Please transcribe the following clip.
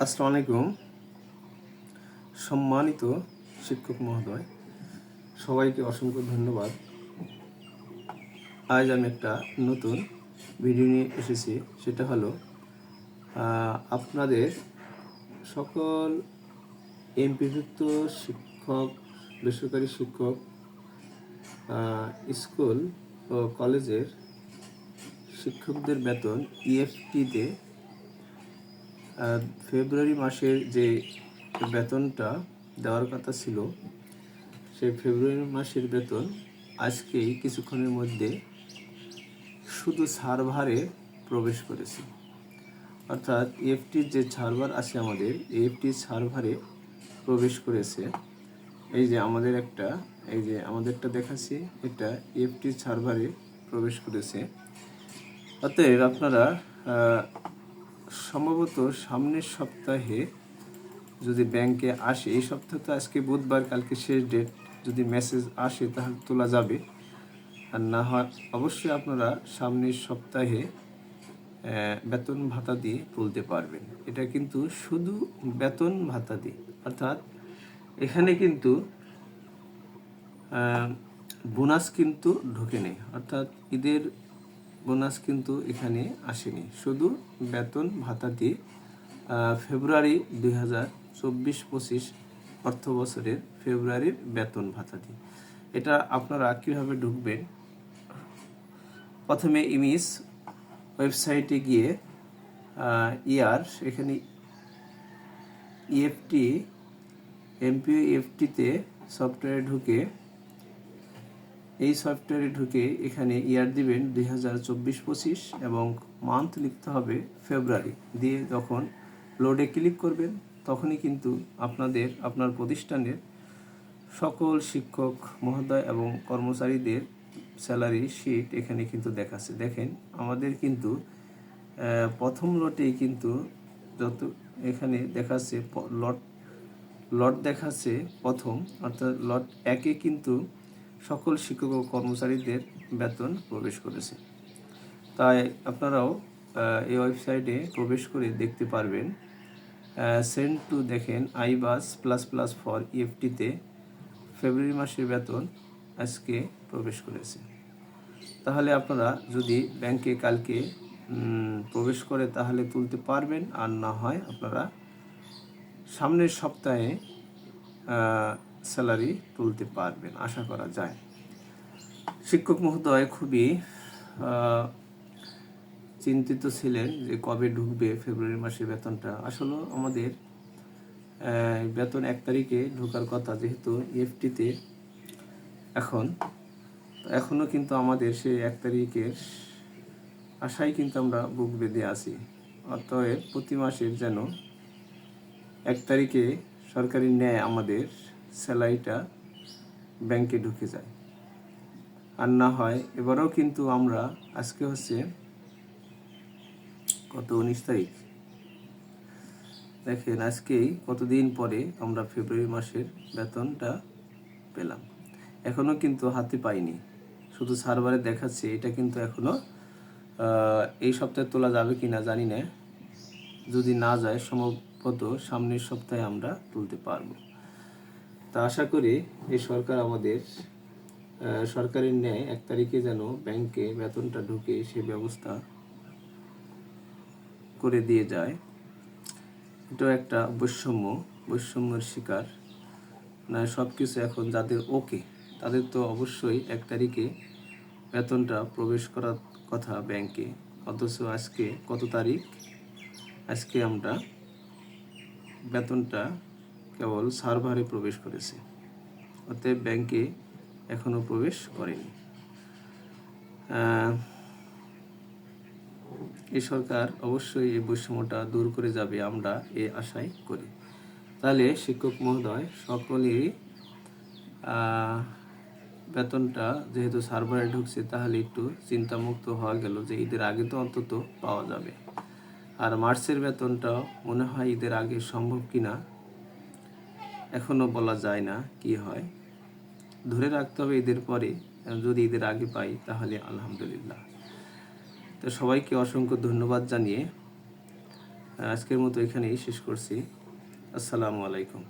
আসসালামু আলাইকুম সম্মানিত শিক্ষক মহোদয় সবাইকে অসংখ্য ধন্যবাদ। আজ আমি একটা নতুন ভিডিও নিয়ে এসেছি সেটা হলো আপনাদের সকল এমপিভুক্ত শিক্ষক বেসরকারি শিক্ষক স্কুল ও কলেজের শিক্ষকদের বেতন E ইএফটিতে আহ, ফেব্রুয়ারি মাসের যে বেতনটা দেওয়ার কথা ছিল, সেই ফেব্রুয়ারি মাসের বেতন আজকেই কিছুক্ষণের মধ্যে শুধু সার্ভারে প্রবেশ করেছে। অর্থাৎ এফটির যে সার্ভার আছে আমাদের এফটির সার্ভারে প্রবেশ করেছে। এই যে আমাদের একটা, এই যে আমাদেরটা দেখাচ্ছি, এটা এফটির সার্ভারে প্রবেশ করেছে। অতএব আপনারা সম্ভবত সামনের সপ্তাহে যদি ব্যাংকে আসে, এই সপ্তাহ তো আজকে বুধবার, কালকে শেষ ডেট যদি মেসেজ আসে, তাহলে তোলা যাবে। আর না হয়, অবশ্যই আপনারা সামনের সপ্তাহে বেতন ভাতা দিয়ে তুলতে পারবেন। এটা কিন্তু শুধু বেতন ভাতা দিয়ে। অর্থাৎ এখানে কিন্তু বোনাস কিন্তু ঢোকে নেই। অর্থাৎ ঈদের বোনাস কিন্তু এখানে আসেনি। শুধু বেতন ভাতা দিয়ে ফেব্রুয়ারি দুই হাজার চব্বিশ পঁচিশ অর্থ বছরের ফেব্রুয়ারির বেতন ভাতা দিয়ে। এটা আপনারা কীভাবে ঢুকবেন? প্রথমে ইমিস ওয়েবসাইটে গিয়ে ইয়ার এখানে ইএফটি এমপিও ইএফটিতে সফটওয়্যারে ঢুকে এই সফটওয়্যারে ঢুকে এখানে ইয়ার দিবেন দুই হাজার চব্বিশ পঁচিশ এবং মান্থ লিখতে হবে ফেব্রুয়ারি দিয়ে যখন লোডে ক্লিক করবেন, তখনই কিন্তু আপনাদের, আপনার প্রতিষ্ঠানের সকল শিক্ষক, মহোদয় এবং কর্মচারীদের স্যালারি শিট এখানে কিন্তু দেখাচ্ছে। দেখেন, আমাদের কিন্তু প্রথম লটেই কিন্তু যত, এখানে দেখাচ্ছে লট লট দেখাচ্ছে প্রথম, অর্থাৎ লট একে কিন্তু সকল শিক্ষক ও কর্মচারীদের বেতন প্রবেশ করেছে। তাই আপনারাও এই ওয়েবসাইটে প্রবেশ করে দেখতে পারবেন সেন্ড টু দেখেন iBAS plus plus for ইএফটিতে ফেব্রুয়ারি মাসের বেতন আজকে প্রবেশ করেছে। তাহলে আপনারা যদি ব্যাংকে কালকে প্রবেশ করে তাহলে তুলতে পারবেন, আর না হয় আপনারা সামনের সপ্তাহে স্যালারি তুলতে পারবেন, আশা করা যায়। শিক্ষক মহোদয় খুবই চিন্তিত ছিলেন যে কবে ঢুকবে ফেব্রুয়ারি মাসে বেতনটা। আসলে আমাদের বেতন এক তারিখে ঢোকার কথা যেহেতু এফটিতে এখন এখনও কিন্তু আমাদের সেই এক তারিখের আশায় কিন্তু আমরা বুক বেঁধে আছি। অতএব প্রতি মাসের যেন এক তারিখে সরকারি ন্যায় আমাদের স্যালারিটা ব্যাংকে ঢুকে যায়। আর না হয় এবারেও কিন্তু আমরা আজকে হচ্ছে কত উনিশ তারিখ? দেখেন, আজকেই কতদিন পরে আমরা ফেব্রুয়ারি মাসের বেতনটা পেলাম। এখনও কিন্তু হাতে পাইনি। শুধু সার্ভারে দেখাচ্ছে, এটা কিন্তু এখনও এই সপ্তাহে তোলা যাবে কি না জানি না। যদি না যায়, সম্ভবত সামনের সপ্তাহে আমরা তুলতে পারব। তা আশা করি এই সরকার আমাদের সরকারের ন্যায় এক তারিখে যেন ব্যাংকে বেতনটা ঢুকে সে ব্যবস্থা করে দিয়ে যায়। এটাও একটা বৈষম্য, বৈষম্যের শিকার। না সব কিছু এখন যাদের ওকে, তাদের তো অবশ্যই এক তারিখে বেতনটা প্রবেশ করার কথা ব্যাংকে। অথচ আজকে কত তারিখ? আজকে আমরা বেতনটা কেবল সার্ভারে প্রবেশ করেছে। অতএব ব্যাংকে এখনও প্রবেশ করেনি। এই সরকার অবশ্যই এই বৈষম্যটা দূর করে যাবে আমরা এ আশাই করি। তাহলে শিক্ষক মহোদয় সকলেই আহ, বেতনটা যেহেতু সার্ভারে ঢুকছে তাহলে একটু চিন্তামুক্ত হওয়া গেল যে ঈদের আগে তো অন্তত পাওয়া যাবে। আর মার্চের বেতনটা মনে হয় ঈদের আগে সম্ভব কিনা এখনও বলা যায় না কি হয়। ধরে রাখতে হবে ঈদের পরে যদি ঈদের আগে পাই তাহলে আলহামদুলিল্লাহ। তো সবাইকে অসংখ্য ধন্যবাদ জানিয়ে, আজকের মতো এখানেই শেষ করছি। আসসালামু আলাইকুম।